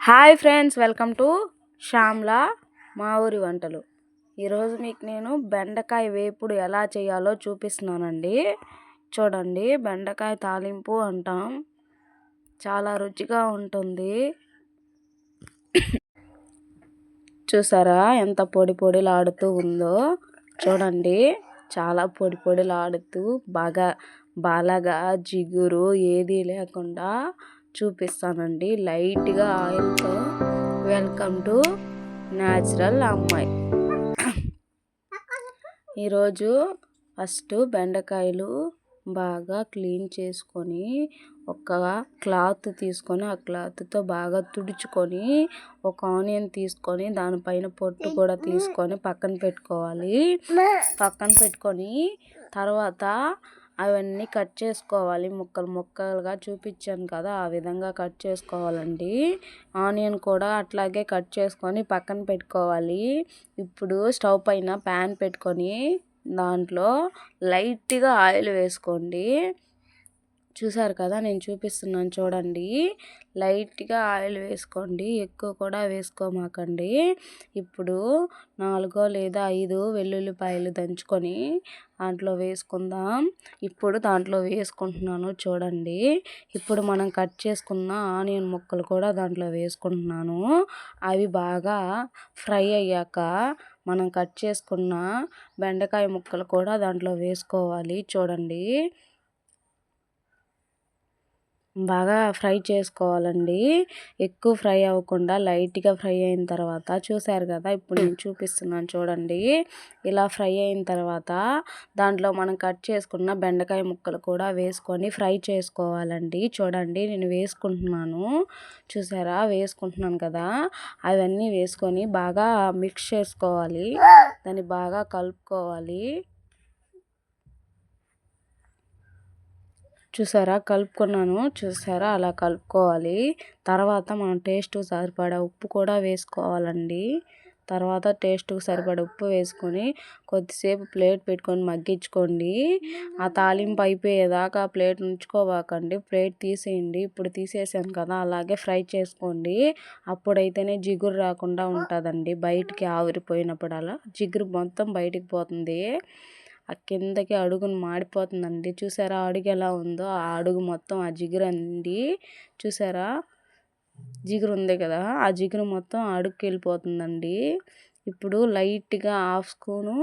Hi friends welcome to Shyamla మా ఊరి వంటలు. ఈరోజు మీకు నేను బెండకాయ వేపుడు ఎలా చేయాలో చూపిస్తున్నానండి. చూడండి బెండకాయ తాలింపు అంటాం. చాలా రుచిగా ఉంటుంది. చూసారా ఎంత పొడి పొడిలాడుతూ ఉందో? చూడండి చాలా పొడి పొడిలాడుతూ బాగా బాలగా జిగురు ఏదీ లేకుండా చూపిస్తానండి. లైట్గా ఆయిల్తో వెల్కమ్ టు న్యాచురల్ అమ్మాయి. ఈరోజు ఫస్ట్ బెండకాయలు బాగా క్లీన్ చేసుకొని ఒక క్లాత్ తీసుకొని ఆ క్లాత్తో బాగా తుడుచుకొని ఒక ఆనియన్ తీసుకొని దానిపైన పొట్టు కూడా తీసుకొని పక్కన పెట్టుకోవాలి. పక్కన పెట్టుకొని తర్వాత అవన్నీ కట్ చేసుకోవాలి. ముక్కలు ముక్కలుగా చూపించాను కదా ఆ విధంగా కట్ చేసుకోవాలండి. ఆనియన్ కూడా అట్లాగే కట్ చేసుకొని పక్కన పెట్టుకోవాలి. ఇప్పుడు స్టవ్ పైన ప్యాన్ పెట్టుకొని దాంట్లో లైట్గా ఆయిల్ వేసుకోండి. చూసారు కదా నేను చూపిస్తున్నాను చూడండి. లైట్గా ఆయిల్ వేసుకోండి ఎక్కువ కూడా వేసుకోమాకండి. ఇప్పుడు నాలుగో లేదా ఐదు వెల్లుల్లిపాయలు దంచుకొని దాంట్లో వేసుకుందాం. ఇప్పుడు దాంట్లో వేసుకుంటున్నాను చూడండి. ఇప్పుడు మనం కట్ చేసుకున్న ఆనియన్ ముక్కలు కూడా దాంట్లో వేసుకుంటున్నాను. అవి బాగా ఫ్రై అయ్యాక మనం కట్ చేసుకున్న బెండకాయ ముక్కలు కూడా దాంట్లో వేసుకోవాలి చూడండి. బాగా ఫ్రై చేసుకోవాలండి. ఎక్కువ ఫ్రై అవ్వకుండా లైట్గా ఫ్రై అయిన తర్వాత చూసారు కదా ఇప్పుడు నేను చూపిస్తున్నాను చూడండి. ఇలా ఫ్రై అయిన తర్వాత దాంట్లో మనం కట్ చేసుకున్న బెండకాయ ముక్కలు కూడా వేసుకొని ఫ్రై చేసుకోవాలండి. చూడండి నేను వేసుకుంటున్నాను. చూసారా? వేసుకుంటున్నాను కదా. అవన్నీ వేసుకొని బాగా మిక్స్ చేసుకోవాలి. దాన్ని బాగా కలుపుకోవాలి. చూసారా? కలుపుకున్నాను. చూసారా? అలా కలుపుకోవాలి. తర్వాత మనం టేస్ట్ సరిపడా ఉప్పు కూడా వేసుకోవాలండి. తర్వాత టేస్ట్కి సరిపడా ఉప్పు వేసుకొని కొద్దిసేపు ప్లేట్ పెట్టుకొని మగ్గించుకోండి. ఆ తాలింపు అయిపోయేదాకా ప్లేట్ ఉంచుకోవాకండి. ప్లేట్ తీసేయండి. ఇప్పుడు తీసేసాను కదా అలాగే ఫ్రై చేసుకోండి. అప్పుడైతేనే జిగురు రాకుండా ఉంటుందండి. బయటికి ఆవిరిపోయినప్పుడు అలా జిగురు మొత్తం బయటికి పోతుంది. ఆ కిందకి అడుగును మాడిపోతుందండి. చూసారా అడుగు ఎలా ఉందో? ఆ అడుగు మొత్తం ఆ జిగురు అండి. చూసారా? జిగురు ఉంది కదా? ఆ జిగురు మొత్తం అడుగుకి వెళ్ళిపోతుందండి. ఇప్పుడు లైట్గా హాఫ్ స్పూను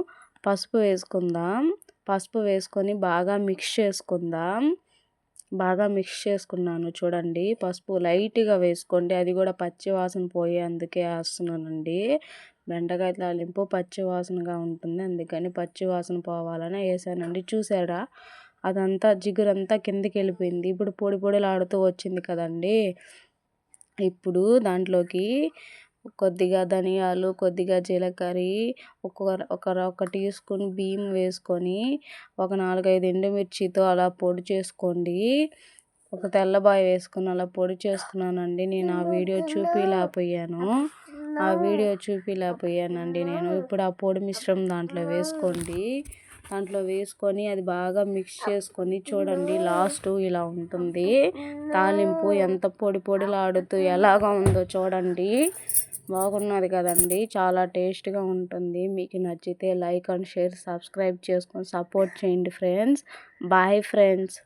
పసుపు వేసుకుందాం. పసుపు వేసుకొని బాగా మిక్స్ చేసుకుందాం. బాగా మిక్స్ చేసుకున్నాను చూడండి. పసుపు లైట్గా వేసుకోండి. అది కూడా పచ్చి వాసన పోయే అందుకే వేస్తున్నానండి. బెండకాయ తాలింపు పచ్చి వాసనగా ఉంటుంది. అందుకని పచ్చి వాసన పోవాలని వేసానండి. చూసారా? అదంతా జిగురంతా కిందకి వెళ్ళిపోయింది. ఇప్పుడు పొడి పొడిలాడుతూ వచ్చింది కదండి. ఇప్పుడు దాంట్లోకి కొద్దిగా ధనియాలు కొద్దిగా జీలకర్ర ఒక ఒక ఒక టీ స్పూన్ బియ్యం వేసుకొని ఒక నాలుగైదు ఎండుమిర్చితో అలా పొడి చేసుకోండి. ఒక తెల్లబాయ వేసుకుని అలా పొడి చేసుకున్నానండి నేను ఆ వీడియో చూపిలేకపోయాను ఆ వీడియో చూపిలేకపోయానండి నేను. ఇప్పుడు ఆ పొడి మిశ్రమం దాంట్లో వేసుకోండి. దాంట్లో వేసుకొని అది బాగా మిక్స్ చేసుకొని చూడండి లాస్ట్ ఇలా ఉంటుంది. తాలింపు ఎంత పొడి పొడిలాడుతూ ఎలాగా ఉందో చూడండి. బాగున్నది కదండి. చాలా టేస్ట్గా ఉంటుంది. మీకు నచ్చితే లైక్ అండ్ షేర్ సబ్స్క్రైబ్ చేసుకొని సపోర్ట్ చేయండి ఫ్రెండ్స్. Bye friends.